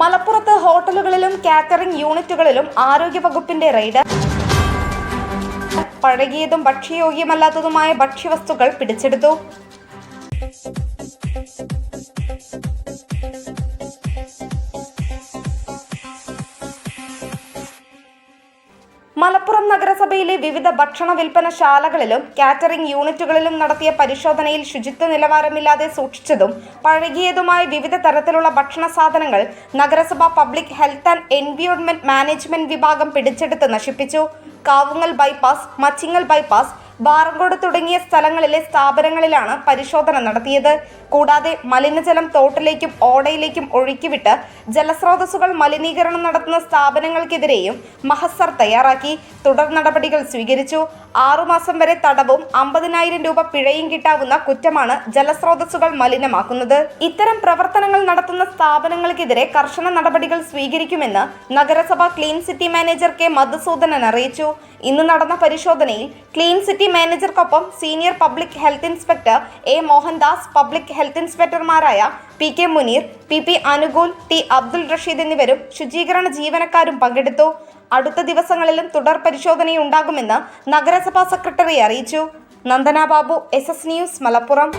മലപ്പുറത്ത് ഹോട്ടലുകളിലും കാറ്ററിംഗ് യൂണിറ്റുകളിലും ആരോഗ്യവകുപ്പിന്റെ റെയ്ഡ്. പഴകിയതും ഭക്ഷ്യയോഗ്യമല്ലാത്തതുമായ ഭക്ഷ്യവസ്തുക്കൾ പിടിച്ചെടുത്തു. മലപ്പുറം നഗരസഭയിലെ വിവിധ ഭക്ഷണ വിൽപ്പന ശാലകളിലും കാറ്ററിംഗ് യൂണിറ്റുകളിലും നടത്തിയ പരിശോധനയിൽ ശുചിത്വ നിലവാരമില്ലാതെ സൂക്ഷിച്ചതും പഴകിയതുമായ വിവിധ തരത്തിലുള്ള ഭക്ഷണ സാധനങ്ങൾ നഗരസഭ public health and environment management വിഭാഗം പിടിച്ചെടുത്ത് നശിപ്പിച്ചു. കാവുങ്ങൽ ബൈപ്പാസ് മച്ചിങ്ങൽ ബൈപ്പാസ് ബാറങ്കോട് തുടങ്ങിയ സ്ഥലങ്ങളിലെ സ്ഥാപനങ്ങളിലാണ് പരിശോധന നടത്തിയത്. കൂടാതെ മലിനജലം തോട്ടിലേക്കും ഓടയിലേക്കും ഒഴുക്കിവിട്ട് ജലസ്രോതസ്സുകൾ മലിനീകരണം നടത്തുന്ന സ്ഥാപനങ്ങൾക്കെതിരെയും മഹസർ തയ്യാറാക്കി. തുടർ നടപടികൾ സ്വീകരിച്ചു. ആറുമാസം വരെ തടവും അമ്പതിനായിരം രൂപ പിഴയും കിട്ടാവുന്ന കുറ്റമാണ് ജലസ്രോതസ്സുകൾ മലിനമാക്കുന്നത്. ഇത്തരം പ്രവർത്തനങ്ങൾ നടത്തുന്ന സ്ഥാപനങ്ങൾക്കെതിരെ കർശന നടപടികൾ സ്വീകരിക്കുമെന്ന് നഗരസഭ clean city manager K Madhusoodanan അറിയിച്ചു. ഇന്ന് നടന്ന പരിശോധനയിൽ clean city മാനേജർക്കൊപ്പം senior public health inspector A Mohandas public health ഇൻസ്പെക്ടർമാരായ P K Muneer P P Anukool T Abdul Rasheed എന്നിവരും ശുചീകരണ ജീവനക്കാരും പങ്കെടുത്തു. അടുത്ത ദിവസങ്ങളിലും തുടർ പരിശോധനയുണ്ടാകുമെന്ന് നഗരസഭാ സെക്രട്ടറി അറിയിച്ചു. Nandana Babu S S news Malappuram.